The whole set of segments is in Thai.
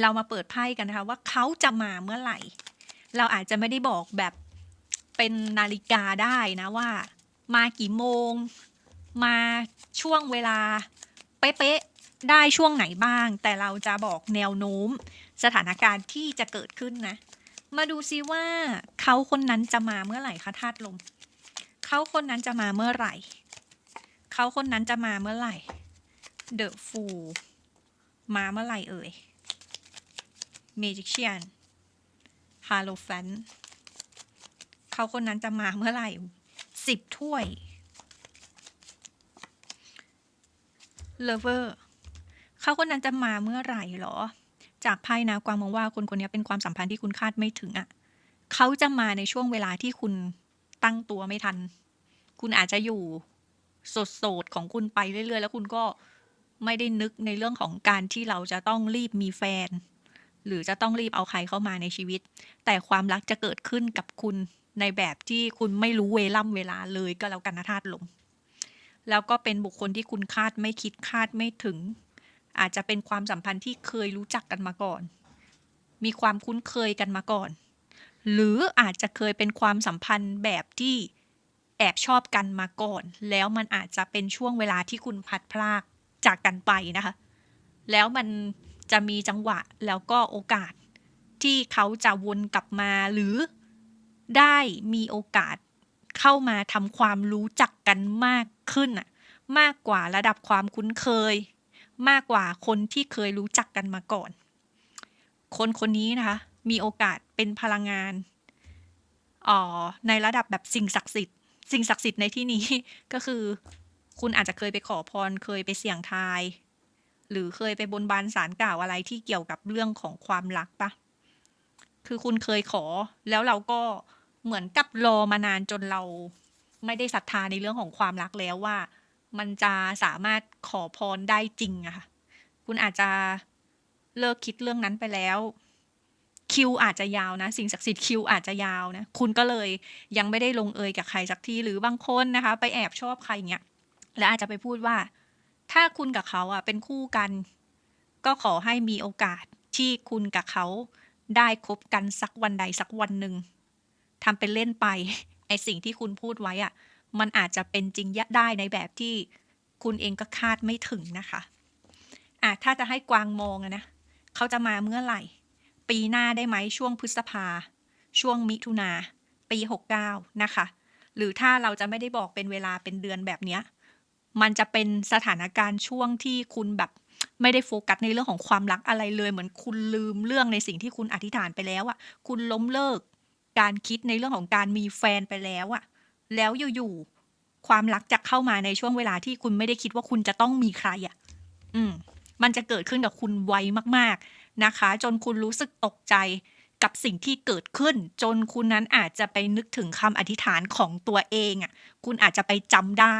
เรามาเปิดไพ่กันนะคะว่าเขาจะมาเมื่อไหร่ เราอาจจะไม่ได้บอกแบบเป็นนาฬิกาได้นะว่า มากี่โมง มาช่วงเวลา เป๊ะๆได้ช่วงไหนบ้าง แต่เราจะบอกแนวโน้ม สถานการณ์ที่จะเกิดขึ้นนะ มาดูซิว่าเขาคนนั้นจะมาเมื่อไหร่คะธาตุลมเขาคนนั้นจะมาเมื่อไหร่เขาคนนั้นจะมาเมื่อไหร่เดอะฟูมาเมื่อไหร่เอ่ย Magician h a r o p h a n เขาคนนั้นจะมาเมื่อไหร่สิบถ้วย Lover เขาคนนั้นจะมาเมื่อไหร่หรอ จากไพ่นะกวางมองว่าคนคนนี้เป็นความสัมพันธ์ที่คุณคาดไม่ถึงอะ่ะเขาจะมาในช่วงเวลาที่คุณตั้งตัวไม่ทัน คุณอาจจะอยู่โสดๆของคุณไปเรื่อยๆ แล้วคุณก็ไม่ได้นึกในเรื่องของการที่เราจะต้องรีบมีแฟน หรือจะต้องรีบเอาใครเข้ามาในชีวิต แต่ความรักจะเกิดขึ้นกับคุณในแบบที่คุณไม่รู้เวล่ำเวลาเลยก็แล้วกันนะธาตุลม แล้วก็เป็นบุคคลที่คุณคาดไม่คิดคาดไม่ถึง อาจจะเป็นความสัมพันธ์ที่เคยรู้จักกันมาก่อน มีความคุ้นเคยกันมาก่อน หรืออาจจะเคยเป็นความสัมพันธ์แบบที่แอบชอบกันมาก่อน แล้วมันอาจจะเป็นช่วงเวลาที่คุณพลัดพรากจากกันไปนะคะ แล้วมัน จะมีจังหวะแล้วก็โอกาสที่เขาจะวนกลับมาหรือได้มีโอกาสเข้ามาทำความรู้จักกันมากขึ้นอะมากกว่าระดับความคุ้นเคย มากกว่าคนที่เคยรู้จักกันมาก่อน คนคนนี้นะคะ มีโอกาสเป็นพลังงานอ๋อในระดับแบบสิ่งศักดิ์สิทธิ์ สิ่งศักดิ์สิทธิ์ในที่นี้ก็คือ คุณอาจจะเคยไปขอพรเคยไปเสี่ยงทาย หรือเคยไปบนบานสารกล่าวอะไรที่เกี่ยวกับเรื่องของความรักปะคือคุณเคยขอ แล้วเราก็เหมือนกับรอมานานจนเราไม่ได้ศรัทธาในเรื่องของความรักแล้วว่า มันจะสามารถขอพรได้จริงอะค่ะ คุณอาจจะเลิกคิดเรื่องนั้นไปแล้ว คิวอาจจะยาวนะ สิ่งศักดิ์สิทธิ์คิวอาจจะยาวนะ คุณก็เลยยังไม่ได้ลงเอยกับใครสักทีหรือบางคนนะคะ ไปแอบชอบใครเงี้ยแล้วอาจจะไปพูดว่า ถ้าคุณกับเขาอะเป็นคู่กัน ก็ขอให้มีโอกาสที่คุณกับเขาได้คบกันสักวันใดสักวันหนึ่งทำเป็นเล่นไปไอสิ่งที่คุณพูดไว้อะ มันอาจจะเป็นจริงยะได้ในแบบที่คุณเองก็คาดไม่ถึงนะคะอะถ้าจะให้กวางมองนะเขาจะมาเมื่อไหร่ ปีหน้าได้ไหมช่วงพฤษภา ช่วงมิถุนาปีหกเก้านะคะ หรือถ้าเราจะไม่ได้บอกเป็นเวลาเป็นเดือนแบบเนี้ย มันจะเป็นสถานการณ์ช่วงที่คุณแบบไม่ได้โฟกัสในเรื่องของความรักอะไรเลย เหมือนคุณลืมเรื่องในสิ่งที่คุณอธิษฐานไปแล้วอะคุณล้มเลิก การคิดในเรื่องของการมีแฟนไปแล้วอะแล้วอยู่ๆความรักจะเข้ามาในช่วงเวลาที่คุณไม่ได้คิดว่าคุณจะต้องมีใครอะอืม มันจะเกิดขึ้นกับคุณไวมากๆนะคะ จนคุณรู้สึกตกใจกับสิ่งที่เกิดขึ้น จนคุณนั้นอาจจะไปนึกถึงคำอธิษฐานของตัวเองอะ คุณอาจจะไปจำได้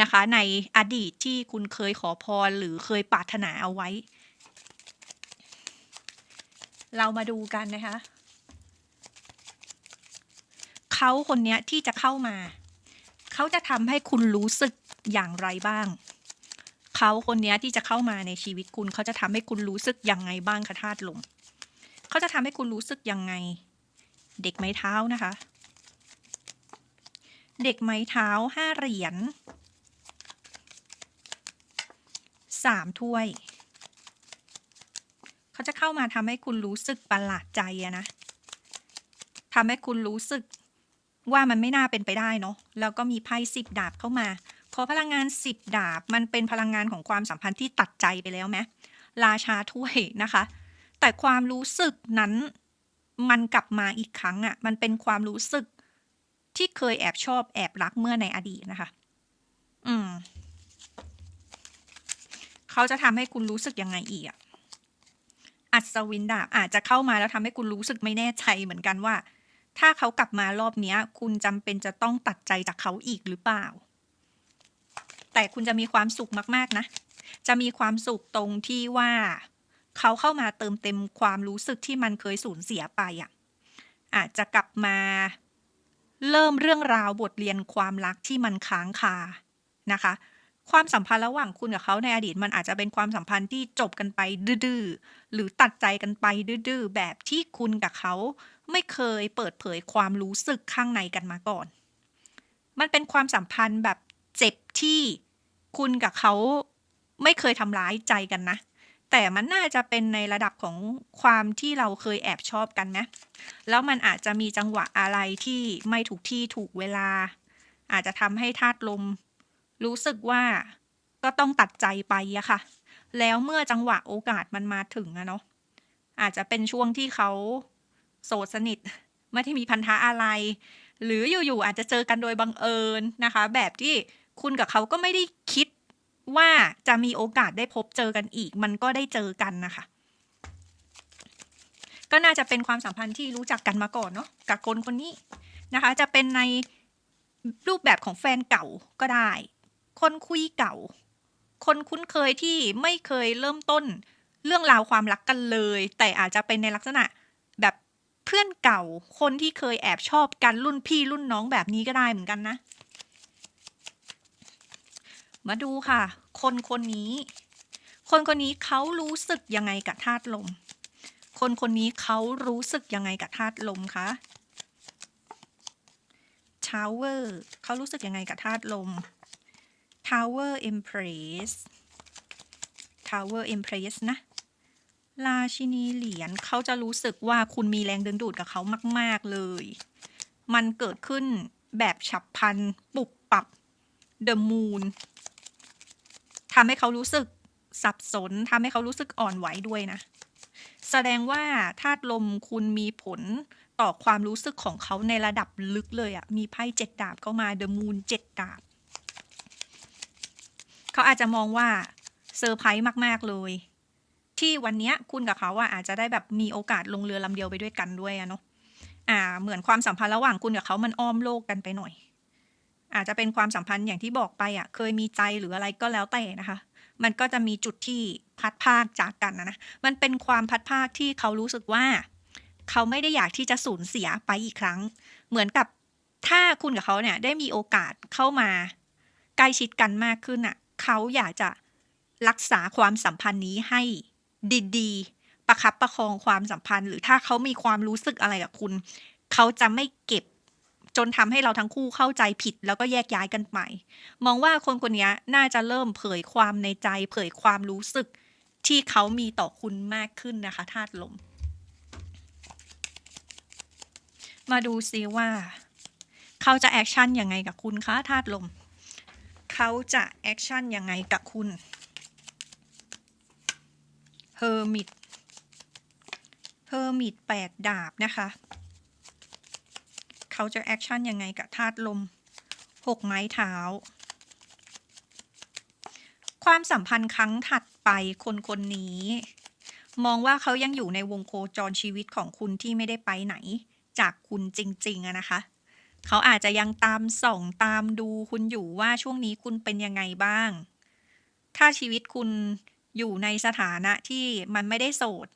นะคะ ในอดีตที่คุณเคยขอพรหรือเคยปรารถนาเอาไว้ เรามาดูกันนะคะเขาคนนี้ที่จะเข้ามา เขาจะทำให้คุณรู้สึกอย่างไรบ้าง เขาคนนี้ที่จะเข้ามาในชีวิตคุณเขาจะทำให้คุณรู้สึกยังไงบ้างคะธาตุลมเขาจะทำให้คุณรู้สึกยังไง เด็กไม้เท้านะคะ เด็กไม้เท้าห้าเหรียญ สามถ้วย เขาจะเข้ามาทำให้คุณรู้สึกประหลาดใจอะนะทำให้คุณรู้สึกว่ามันไม่น่าเป็นไปได้เนาะแล้วก็มีไพ่สิบดาบเข้ามาพอพลังงานสิบดาบมันเป็นพลังงานของความสัมพันธ์ที่ตัดใจไปแล้วไหมราชาถ้วยนะคะ แต่ความรู้สึกนั้นมันกลับมาอีกครั้งอะ่ะ มันเป็นความรู้สึกที่เคยแอบชอบแอบรักเมื่อในอดีตนะคะ อืม เขาจะทำให้คุณรู้สึกยังไงอีกอะอัศวินดาบอาจจะเข้ามาแล้วทำให้คุณรู้สึกไม่แน่ใจเหมือนกันว่า ถ้าเขากลับมารอบเนี้ย คุณจำเป็นจะต้องตัดใจจากเขาอีกหรือเปล่า แต่คุณจะมีความสุขมากๆนะ จะมีความสุขตรงที่ว่า เขาเข้ามาเติมเต็มความรู้สึกที่มันเคยสูญเสียไปอะอาจจะกลับมาเริ่มเรื่องราวบทเรียนความรักที่มันค้างคานะคะ ความสัมพันธ์ระหว่างคุณกับเขาในอดีตมันอาจจะเป็นความสัมพันธ์ที่จบกันไปดื้อหรือตัดใจกันไปดื้อแบบที่คุณกับเขาไม่เคยเปิดเผยความรู้สึกข้างในกันมาก่อน มันเป็นความสัมพันธ์แบบเจ็บที่คุณกับเขาไม่เคยทำร้ายใจกันนะ แต่มันน่าจะเป็นในระดับของความที่เราเคยแอบชอบกันนะแล้วมันอาจจะมีจังหวะอะไรที่ไม่ถูกที่ถูกเวลา อาจจะทำให้ธาตุลม รู้สึกว่าก็ต้องตัดใจไปอะค่ะ แล้วเมื่อจังหวะโอกาสมันมาถึงอะเนาะอาจจะเป็นช่วงที่เขาโสดสนิท ไม่ได้มีพันธะอะไร หรืออยู่ๆอาจจะเจอกันโดยบังเอิญนะคะ แบบที่คุณกับเขาก็ไม่ได้คิดว่าจะมีโอกาสได้พบเจอกันอีก มันก็ได้เจอกันนะคะ ก็น่าจะเป็นความสัมพันธ์ที่รู้จักกันมาก่อนเนาะกับคนคนนี้นะคะ จะเป็นในรูปแบบของแฟนเก่าก็ได้ คนคุยเก่า คนคุ้นเคยที่ไม่เคยเริ่มต้น เรื่องราวความรักกันเลย แต่อาจจะเป็นในลักษณะแบบเพื่อนเก่า คนที่เคยแอบชอบกันรุ่นพี่รุ่นน้องแบบนี้ก็ได้เหมือนกันนะ มาดูค่ะ คนคนนี้ คนคนนี้เขารู้สึกยังไงกับธาตุลม คนคนนี้เขารู้สึกยังไงกับธาตุลมคะทาวเวอร์เขารู้สึกยังไงกับธาตุลม Tower Empress Tower Empress นะราชินีเหรียญเขาจะรู้สึกว่าคุณมีแรงดึงดูดกับเขามาก ๆ เลย มันเกิดขึ้นแบบฉับพลันปุบปับ The Moon ทำให้เขารู้สึกสับสนทำให้เขารู้สึกอ่อนไหวด้วยนะ แสดงว่าธาตุลมคุณมีผลต่อความรู้สึกของเขาในระดับลึกเลยอะมีไพ่เจ็ดดาบเข้ามา The Moon เจ็ดดาบ เขาอาจจะมองว่าเซอร์ไพรส์มากๆเลย ที่วันเนี้ยคุณกับเขาอะอาจจะได้แบบมีโอกาสลงเรือลำเดียวไปด้วยกันด้วยอะเนาะอ่า เหมือนความสัมพันธ์ระหว่างคุณกับเขามันอ้อมโลกกันไปหน่อย อาจจะเป็นความสัมพันธ์อย่างที่บอกไปอะเคยมีใจหรืออะไรก็แล้วแต่นะคะ มันก็จะมีจุดที่พัดภาคจากกันนะนะมันเป็นความพัดภาคที่เขารู้สึกว่า เขาไม่ได้อยากที่จะสูญเสียไปอีกครั้ง เหมือนกับถ้าคุณกับเขาเนี่ย ได้มีโอกาสเข้ามาใกล้ชิดกันมากขึ้นอะ เขาอยากจะรักษาความสัมพันธ์นี้ให้ดีๆ ประคับประคองความสัมพันธ์ หรือถ้าเขามีความรู้สึกอะไรกับคุณ เขาจะไม่เก็บจนทำให้เราทั้งคู่เข้าใจผิดแล้วก็แยกย้ายกันไป มองว่าคนคนนี้น่าจะเริ่มเผยความในใจ เผยความรู้สึกที่เขามีต่อคุณมากขึ้นนะคะธาตุลม มาดูซิว่า เขาจะแอคชั่นยังไงกับคุณคะธาตุลม เขาจะแอคชั่นยังไงกับคุณเฮอร์มิตเฮอร์มิตแปดดาบนะคะ เขาจะแอคชั่นยังไงกับธาตุลมหกไม้เท้า ความสัมพันธ์ครั้งถัดไปคนคนนี้ มองว่าเขายังอยู่ในวงโคจรชีวิตของคุณที่ไม่ได้ไปไหน จากคุณจริงๆอะนะคะ เขาอาจจะยังตามส่องตามดูคุณอยู่ว่าช่วงนี้คุณเป็นยังไงบ้าง ถ้าชีวิตคุณอยู่ในสถานะที่มันไม่ได้โสด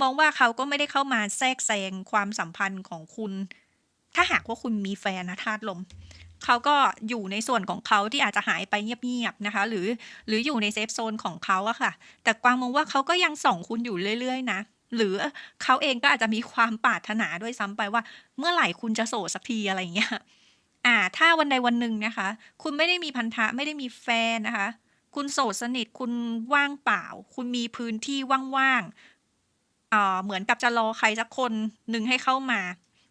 มองว่าเขาก็ไม่ได้เข้ามาแทรกแซงความสัมพันธ์ของคุณ ถ้าหากว่าคุณมีแฟนนะธาตุลม เขาก็อยู่ในส่วนของเขาที่อาจจะหายไปเงียบๆนะคะ หรือหรืออยู่ในเซฟโซนของเขาอะค่ะ แต่กวางมองว่าเขาก็ยังส่องคุณอยู่เรื่อย ๆ นะ หรือเขาเองก็อาจจะมีความปรารถนาด้วยซ้ำไปว่า เมื่อไหร่คุณจะโสดสักทีอะไรอย่างเงี้ยอ่า ถ้าวันใดวันหนึ่งนะคะ คุณไม่ได้มีพันธะไม่ได้มีแฟนนะคะ คุณโสดสนิทคุณว่างเปล่า คุณมีพื้นที่ว่างๆอ่าเหมือนกับจะรอใครสักคนหนึ่งให้เข้ามา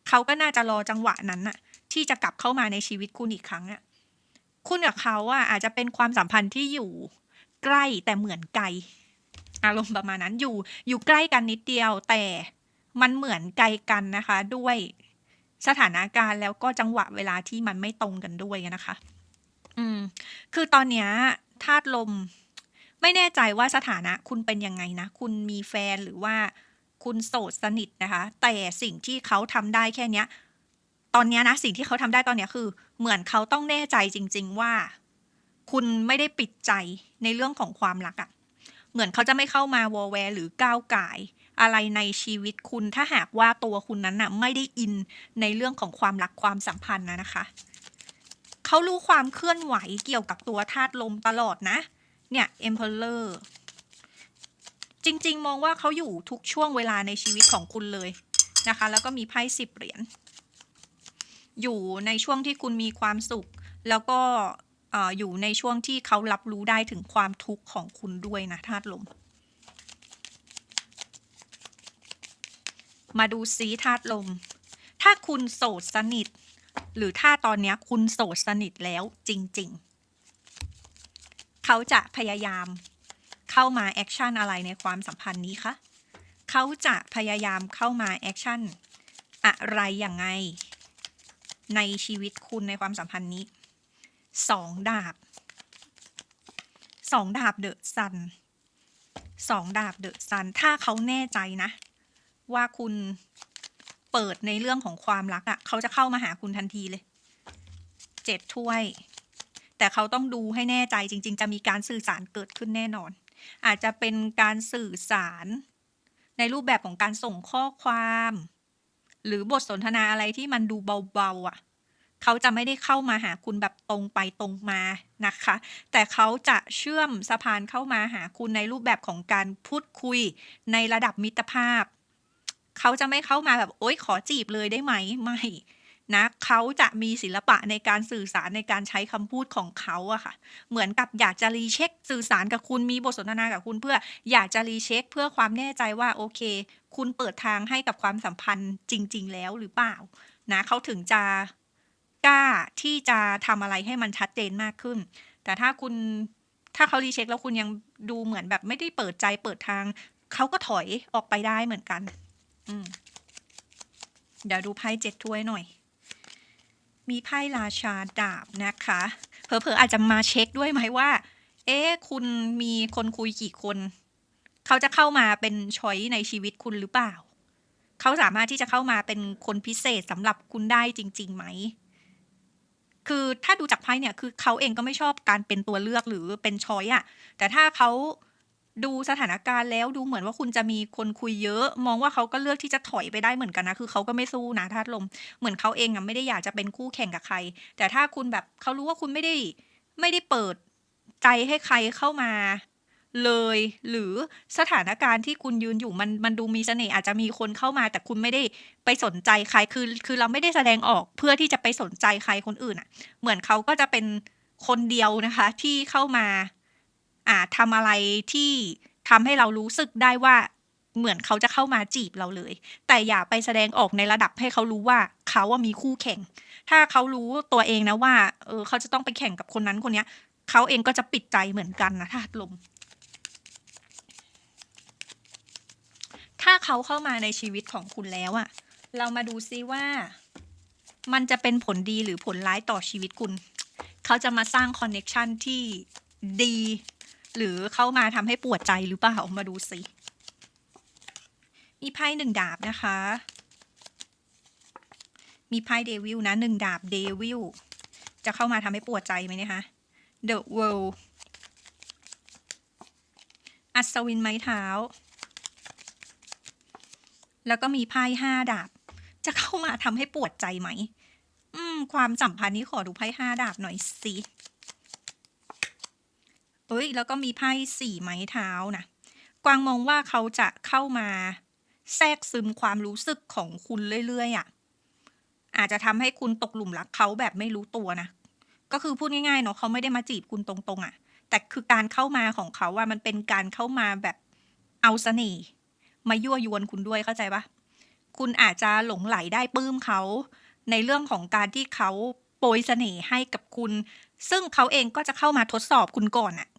เขาก็น่าจะรอจังหวะนั้นน่ะ ที่จะกลับเข้ามาในชีวิตคุณอีกครั้งอะคุณกับเขาอะอาจจะเป็นความสัมพันธ์ที่อยู่ใกล้แต่เหมือนไกล อารมณ์ประมาณนั้นอยู่อยู่ใกล้กันนิดเดียว แต่มันเหมือนไกลกันนะคะ ด้วยสถานการณ์แล้วก็จังหวะเวลาที่มันไม่ตรงกันด้วยนะคะ อืม คือตอนเนี้ยธาตุลม ไม่แน่ใจว่าสถานะคุณเป็นยังไงนะ คุณมีแฟนหรือว่าคุณโสดสนิทนะคะ แต่สิ่งที่เขาทำได้แค่เนี้ย ตอนเนี้ยนะ สิ่งที่เขาทำได้ตอนเนี้ยคือ เหมือนเขาต้องแน่ใจจริง ๆว่า คุณไม่ได้ปิดใจในเรื่องของความรักอะ เหมือนเขาจะไม่เข้ามาวอลแวร์หรือก้าวไก่อะไรในชีวิตคุณถ้าหากว่าตัวคุณนั้นน่ะไม่ได้อินในเรื่องของความรักความสัมพันธ์นะนะคะ เขารู้ความเคลื่อนไหวเกี่ยวกับตัวธาตุลมตลอดนะ เนี่ย Emperor จริง ๆ มองว่าเขาอยู่ทุกช่วงเวลาในชีวิตของคุณเลยนะคะ แล้วก็มีไพ่สิบเหรียญอยู่ในช่วงที่คุณมีความสุข แล้วก็ ออยู่ในช่วงที่เขารับรู้ได้ถึงความทุกข์ของคุณด้วยนะธาตุลม มาดูซีธาตุลม ถ้าคุณโสดสนิท หรือถ้าตอนนี้คุณโสดสนิทแล้วจริง ๆ เขาจะพยายามเข้ามาแอคชั่นอะไรในความสัมพันธ์นี้คะเขาจะพยายามเข้ามาแอคชั่นอะไรอย่างไง ในชีวิตคุณในความสัมพันธ์นี้ สองดาบสองดาบเดอะซันสองดาบเดอะซันถ้าเขาแน่ใจนะ ว่าคุณเปิดในเรื่องของความรักอะ่ะ เขาจะเข้ามาหาคุณทันทีเลยเจ็ดถ้วย แต่เขาต้องดูให้แน่ใจจริง ๆ จะมีการสื่อสารเกิดขึ้นแน่นอน อาจจะเป็นการสื่อสารในรูปแบบของการส่งข้อความ หรือบทสนทนาอะไรที่มันดูเบาๆอะ เขาจะไม่ได้เข้ามาหาคุณแบบตรงไปตรงมานะคะ แต่เขาจะเชื่อมสะพานเข้ามาหาคุณในรูปแบบของการพูดคุยในระดับมิตรภาพ เขาจะไม่เข้ามาแบบโอ๊ยขอจีบเลยได้ไหมไม่นะเขาจะมีศิลปะในการสื่อสารในการใช้คำพูดของเขาอะค่ะ เหมือนกับอยากจะรีเช็คสื่อสารกับคุณมีบทสนทนากับคุณเพื่ออยากจะรีเช็คเพื่อความแน่ใจว่าโอเค คุณเปิดทางให้กับความสัมพันธ์จริง ๆ แล้วหรือเปล่านะเขาถึงจะ กล้าที่จะทำอะไรให้มันชัดเจนมากขึ้น แต่ถ้าคุณถ้าเขารีเช็คแล้วคุณยังดูเหมือนแบบไม่ได้เปิดใจเปิดทาง เขาก็ถอยออกไปได้เหมือนกัน อืมเดี๋ยวดูไพ่เจ็ดถ้วยหน่อย มีไพ่ราชาดาบนะคะ เผลอๆอาจจะมาเช็คด้วยไหมว่า เอ๊ะคุณมีคนคุยกี่คน เขาจะเข้ามาเป็นช้อยในชีวิตคุณหรือเปล่า เขาสามารถที่จะเข้ามาเป็นคนพิเศษสำหรับคุณได้จริงๆไหม คือถ้าดูจากไพ่เนี่ยคือเขาเองก็ไม่ชอบการเป็นตัวเลือกหรือเป็นช้อยอะแต่ถ้าเขาดูสถานการณ์แล้วดูเหมือนว่าคุณจะมีคนคุยเยอะ มองว่าเขาก็เลือกที่จะถอยไปได้เหมือนกันนะ คือเขาก็ไม่สู้นะธาตุลม เหมือนเขาเองอะไม่ได้อยากจะเป็นคู่แข่งกับใคร แต่ถ้าคุณแบบเขารู้ว่าคุณไม่ได้ไม่ได้เปิดใจให้ใครเข้ามา เลย หรือสถานการณ์ที่คุณยืนอยู่มันมันดูมีเสน่ห์อาจจะมีคนเข้ามา แต่คุณไม่ได้ไปสนใจใครคือ คือเราไม่ได้แสดงออกเพื่อที่จะไปสนใจใครคนอื่นอะเหมือนเขาก็จะเป็นคนเดียวนะคะ ที่เข้ามาอ่าทำอะไรที่ทำให้เรารู้สึกได้ว่าเหมือนเขาจะเข้ามาจีบเราเลย แต่อย่าไปแสดงออกในระดับให้เขารู้ว่าเขาว่ามีคู่แข่ง ถ้าเขารู้ตัวเองนะว่า เออเขาจะต้องไปแข่งกับคนนั้นคนเนี้ย เขาเองก็จะปิดใจเหมือนกันนะธาตุลมาเขาเข้ามาในชีวิตของคุณแล้วอะเรามาดูซิว่า มันจะเป็นผลดีหรือผลร้ายต่อชีวิตคุณ เขาจะมาสร้างคอนเน็ชันที่ดี หรือเข้ามาทำให้ปวดใจหรือเปล่ามาดูสิมีไพ่หนึ่งดาบนะคะ มีไพ่เดวิลนะหนึ่งดาบเดวิลจะเข้ามาทำให้ปวดใจไหมเนี่ยคะ The World อัศวินไม้เท้า แล้วก็มีไพ่ห้าดาบ จะเข้ามาทำให้ปวดใจไหม อืม ความสัมพันธ์นี้ขอดูไพ่ห้าดาบหน่อยสิเอ้ย แล้วก็มีไพ่สี่ไม้เท้านะกวางมองว่าเขาจะเข้ามาแทรกซึมความรู้สึกของคุณเรื่อยๆอะ่ะ อาจจะทำให้คุณตกหลุมรักเขาแบบไม่รู้ตัวนะ ก็คือพูดง่ายๆเนาะเขาไม่ได้มาจีบคุณตรงๆอะ่ะ แต่คือการเข้ามาของเขาว่ามันเป็นการเข้ามาแบบเอาเสน่ห์ มายั่วยวนคุณด้วยเข้าใจปะคุณอาจจะหลงไหลได้ปลื้มเขา ในเรื่องของการที่เขาโปรยเสน่ห์ให้กับคุณ ซึ่งเขาเองก็จะเข้ามาทดสอบคุณก่อนอะ่ะ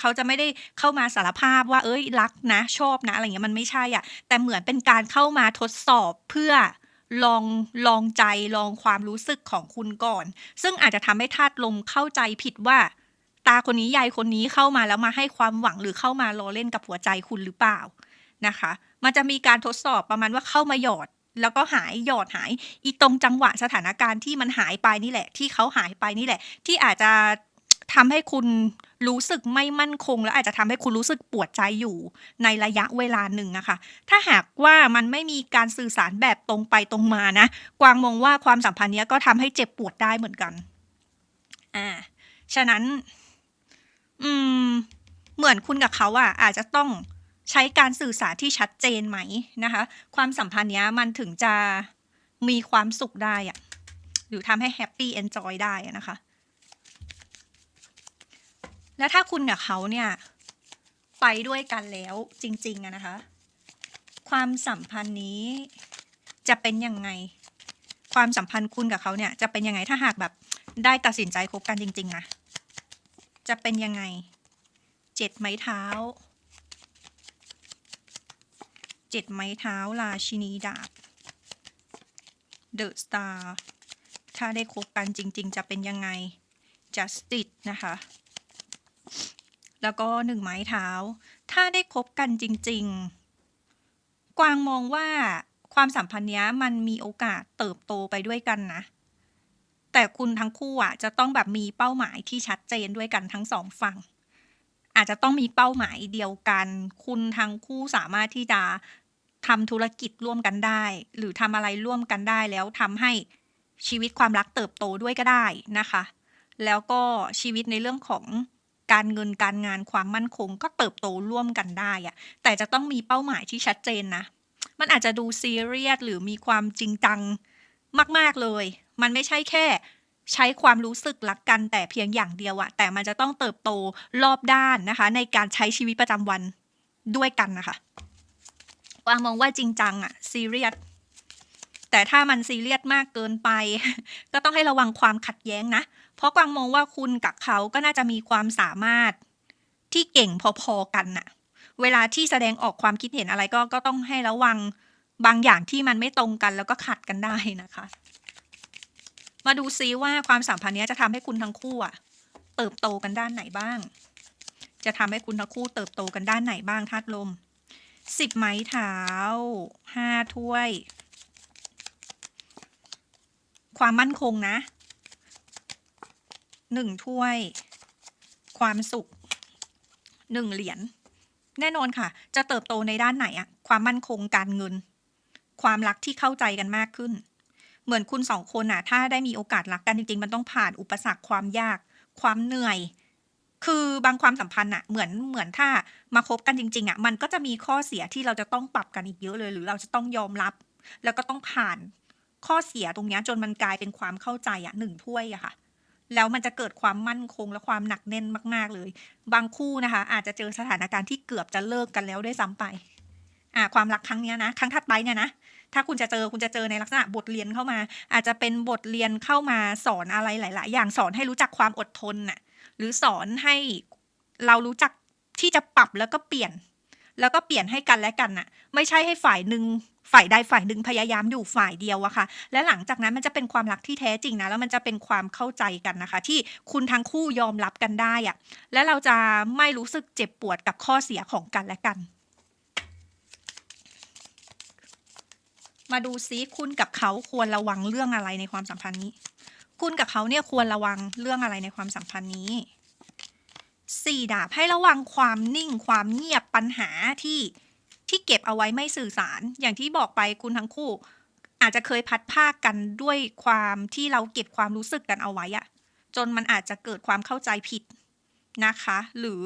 เขาจะไม่ได้เข้ามาสารภาพว่า เอ้ยรักนะชอบนะอะไรเงี้ยมันไม่ใช่อะ่ะ แต่เหมือนเป็นการเข้ามาทดสอบเพื่อลองลองใจลองความรู้สึกของคุณก่อน ซึ่งอาจจะทำให้ธาตุลมเข้าใจผิดว่า ตาคนนี้ยายคนนี้เข้ามาแล้วมาให้ความหวังหรือเข้ามารอเล่นกับหัวใจคุณหรือเปล่า นะคะ มันจะมีการทดสอบประมาณว่าเข้ามาหยอด แล้วก็หายหยอดหาย อีตรงจังหวะสถานการณ์ที่มันหายไปนี่แหละ ที่เขาหายไปนี่แหละ ที่อาจจะทำให้คุณรู้สึกไม่มั่นคง แล้วอาจจะทำให้คุณรู้สึกปวดใจอยู่ในระยะเวลาหนึ่งนะคะ ถ้าหากว่ามันไม่มีการสื่อสารแบบตรงไปตรงมานะ กวางมองว่าความสัมพันธ์เนี้ยก็ทำให้เจ็บปวดได้เหมือนกัน อ่า ฉะนั้น อืม เหมือนคุณกับเขาอะอาจจะต้อง ใช้การสื่อสารที่ชัดเจนไหมนะคะ ความสัมพันธ์เนี้ยมันถึงจะมีความสุขได้อะหรือทำให้แฮปปี้เอนจอยได้นะคะ แล้วถ้าคุณกับเขาเนี่ย ไปด้วยกันแล้วจริงๆอะนะคะ ความสัมพันธ์นี้จะเป็นยังไง ความสัมพันธ์คุณกับเขาเนี่ย จะเป็นยังไงถ้าหากแบบได้ตัดสินใจคบกันจริง ๆ นะ จะเป็นยังไง เจ็ดไม้เท้า เจ็ดไม้เท้าราชินีดาบเดอะสตาร์ถ้าได้คบกันจริง ๆ จะเป็นยังไง justice นะคะ แล้วก็หนึ่งไม้เท้า ถ้าได้คบกันจริง ๆ กวางมองว่าความสัมพันธ์นี้มันมีโอกาสเติบโตไปด้วยกันนะ แต่คุณทั้งคู่อะจะต้องแบบมีเป้าหมายที่ชัดเจนด้วยกันทั้งสองฝั่ง อาจจะต้องมีเป้าหมายเดียวกัน คุณทั้งคู่สามารถที่จะทำธุรกิจร่วมกันได้ หรือทำอะไรร่วมกันได้แล้วทำให้ชีวิตความรักเติบโตด้วยก็ได้นะคะ แล้วก็ชีวิตในเรื่องของการเงินการงานความมั่นคงก็เติบโตร่วมกันได้อะแต่จะต้องมีเป้าหมายที่ชัดเจนนะ มันอาจจะดูซีเรียสหรือมีความจริงจังมาก ๆเลย มันไม่ใช่แค่ ใช้ความรู้สึกรักกันแต่เพียงอย่างเดียวอะแต่มันจะต้องเติบโตรอบด้านนะคะ ในการใช้ชีวิตประจำวันด้วยกันนะคะวางมองว่าจริงจังอะซีเรียสแต่ถ้ามันซีเรียสมากเกินไป ก็ต้องให้ระวังความขัดแย้งนะ เพราะกวางมองว่าคุณกับเขาก็น่าจะมีความสามารถที่เก่งพอๆกันน่ะ เวลาที่แสดงออกความคิดเห็นอะไรก็ก็ต้องให้ระวังบางอย่างที่มันไม่ตรงกันแล้วก็ขัดกันได้นะคะ มาดูซิว่าความสัมพันธ์นี้จะทำให้คุณทั้งคู่อะเติบโตกันด้านไหนบ้าง จะทำให้คุณทั้งคู่เติบโตกันด้านไหนบ้างธาตุลมสิบไม้เท้าห้าถ้วย ความมั่นคงนะหนึ่งถ้วย ความสุขหนึ่งเหรียญแน่นอนค่ะ จะเติบโตในด้านไหนอะความมั่นคงการเงิน ความรักที่เข้าใจกันมากขึ้น เหมือนคุณสองคนอะถ้าได้มีโอกาสรักกันจริง ๆ มันต้องผ่านอุปสรรคความยาก ความเหนื่อย คือบางความสัมพันธ์อะเหมือนเหมือนถ้ามาคบกันจริง ๆอะมันก็จะมีข้อเสียที่เราจะต้องปรับกันอีกเยอะเลย หรือเราจะต้องยอมรับ แล้วก็ต้องผ่านข้อเสียตรงนี้จนมันกลายเป็นความเข้าใจอะหนึ่งถ้วยอะค่ะ แล้วมันจะเกิดความมั่นคงและความหนักแน่นมาก ๆเลย บางคู่นะคะ อาจจะเจอสถานการณ์ที่เกือบจะเลิกกันแล้วด้วยซ้ำไป อ่า ความรักครั้งนี้นะครั้งถัดไปเนี่ยนะ ถ้าคุณจะเจอคุณจะเจอในลักษณะบทเรียนเข้ามา อาจจะเป็นบทเรียนเข้ามาสอนอะไรหลาย ๆ อย่างสอนให้รู้จักความอดทนน่ะหรือสอนให้เรารู้จักที่จะปรับแล้วก็เปลี่ยน แล้วก็เปลี่ยนให้กันและกันน่ะ ไม่ใช่ให้ฝ่ายหนึ่งฝ่ายใดฝ่ายหนึ่งพยายามอยู่ฝ่ายเดียวอะค่ะ และหลังจากนั้นมันจะเป็นความรักที่แท้จริงนะ แล้วมันจะเป็นความเข้าใจกันนะคะ ที่คุณทั้งคู่ยอมรับกันได้อะและเราจะไม่รู้สึกเจ็บปวดกับข้อเสียของกันและกัน มาดูซิคุณกับเขาควรระวังเรื่องอะไรในความสัมพันธ์นี้ คุณกับเขาเนี่ยควรระวังเรื่องอะไรในความสัมพันธ์นี้สี่ดาบให้ระวังความนิ่งความเงียบปัญหาที่ที่เก็บเอาไว้ไม่สื่อสาร อย่างที่บอกไปคุณทั้งคู่ อาจจะเคยพัดภาคกันด้วยความที่เราเก็บความรู้สึกกันเอาไว้อะจนมันอาจจะเกิดความเข้าใจผิดนะคะ หรือ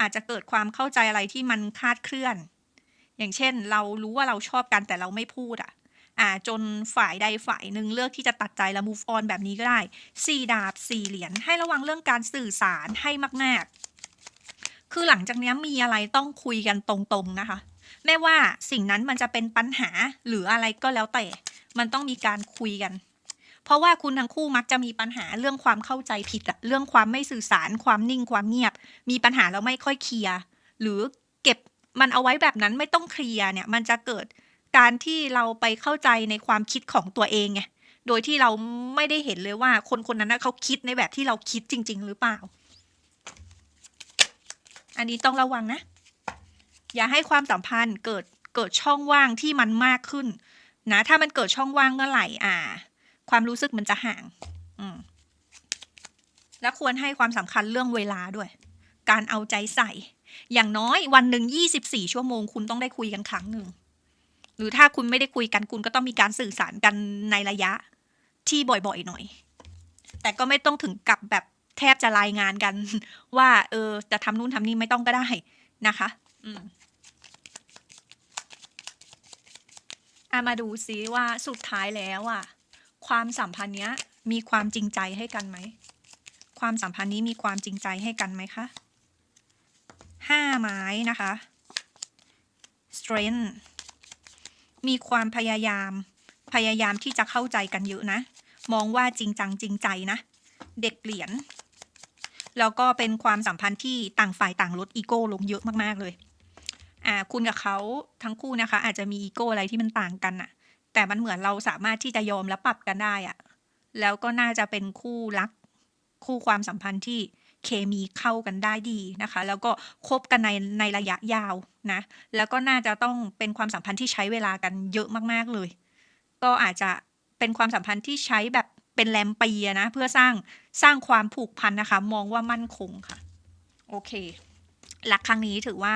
อาจจะเกิดความเข้าใจอะไรที่มันคาดเคลื่อน อย่างเช่น เรารู้ว่าเราชอบกันแต่เราไม่พูดอะอ่าจนฝ่ายใดฝ่ายหนึ่งเลือกที่จะตัดใจแล้ว move on แบบนี้ก็ได้สี่ดาบสี่เหรียญให้ระวังเรื่องการสื่อสารให้มาก ๆ คือหลังจากนี้มีอะไรต้องคุยกันตรงๆนะคะไม่ว่าสิ่งนั้นมันจะเป็นปัญหาหรืออะไรก็แล้วแต่มันต้องมีการคุยกัน เพราะว่าคุณทั้งคู่มักจะมีปัญหาเรื่องความเข้าใจผิดอะเรื่องความไม่สื่อสารความนิ่งความเงียบ มีปัญหาแล้วไม่ค่อยเคลียร์หรือเก็บ มันเอาไว้แบบนั้นไม่ต้องเคลียร์เนี่ย มันจะเกิดการที่เราไปเข้าใจในความคิดของตัวเองไงโดยที่เราไม่ได้เห็นเลยว่าคนคนนั้นเขาคิดในแบบที่เราคิดจริง ๆ หรือเปล่า อันนี้ต้องระวังนะ อย่าให้ความสัมพันธ์เกิดเกิดช่องว่างที่มันมากขึ้น นะ ถ้ามันเกิดช่องว่างเมื่อไหร่อ่า ความรู้สึกมันจะห่าง อืมและควรให้ความสำคัญเรื่องเวลาด้วย การเอาใจใส่ อย่างน้อยวันหนึ่งยี่สิบสี่ชั่วโมง คุณต้องได้คุยกันครั้งหนึ่ง หรือถ้าคุณไม่ได้คุยกันคุณก็ต้องมีการสื่อสารกันในระยะที่บ่อยๆหน่อย แต่ก็ไม่ต้องถึงกับแบบแทบจะรายงานกัน ว่า เออ จะทำนู่นทำนี่ไม่ต้องก็ได้นะคะ อืมอะมาดูซิว่าสุดท้ายแล้วอะความสัมพันธ์เนี้ย มีความจริงใจให้กันไหม ความสัมพันธ์นี้มีความจริงใจให้กันไหมคะ ห้าไม้นะคะ strength มีความพยายาม พยายามที่จะเข้าใจกันเยอะนะ มองว่าจริงจังจริงใจนะ เด็กเหรียญแล้วก็เป็นความสัมพันธ์ที่ต่างฝ่ายต่างลดอีโก้ลงเยอะมากๆเลยอ่าคุณกับเขาทั้งคู่นะคะ อาจจะมีอีโก้อะไรที่มันต่างกันอะแต่มันเหมือนเราสามารถที่จะยอมและปรับกันได้อะแล้วก็น่าจะเป็นคู่รักคู่ความสัมพันธ์ที่ เคมีเข้ากันได้ดีนะคะ แล้วก็คบกันในในระยะยาวนะแล้วก็น่าจะต้องเป็นความสัมพันธ์ที่ใช้เวลากันเยอะมากๆเลย ก็อาจจะเป็นความสัมพันธ์ที่ใช้แบบเป็นแรมปีนะเพื่อสร้างสร้างความผูกพันนะคะ มองว่ามั่นคงค่ะ โอเค หลักครั้งนี้ถือว่า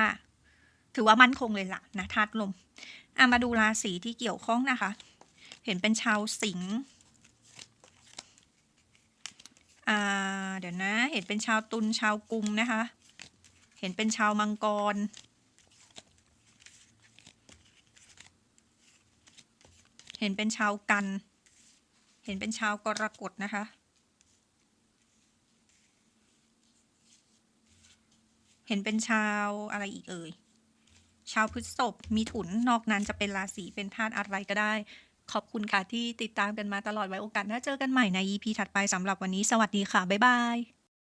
ถือว่ามั่นคงเลยละนะธาตุลมอะมาดูราศีที่เกี่ยวข้องนะคะ เห็นเป็นชาวสิงห์ อ่าเดี๋ยวนะ เห็นเป็นชาวตุลชาวกุมนะคะ เห็นเป็นชาวมังกร เห็นเป็นชาวกัน เห็นเป็นชาวกรกฎนะคะเห็นเป็นชาวอะไรอีกเอ่ย ชาวพฤษภมีถุน นอกนั้นจะเป็นราศีเป็นธาตุอะไรก็ได้ ขอบคุณค่ะที่ติดตามกันมาตลอดไว้โอกาสหน้าเจอกันใหม่ใน EP ถัดไปสำหรับวันนี้ สวัสดีค่ะ บ๊ายบาย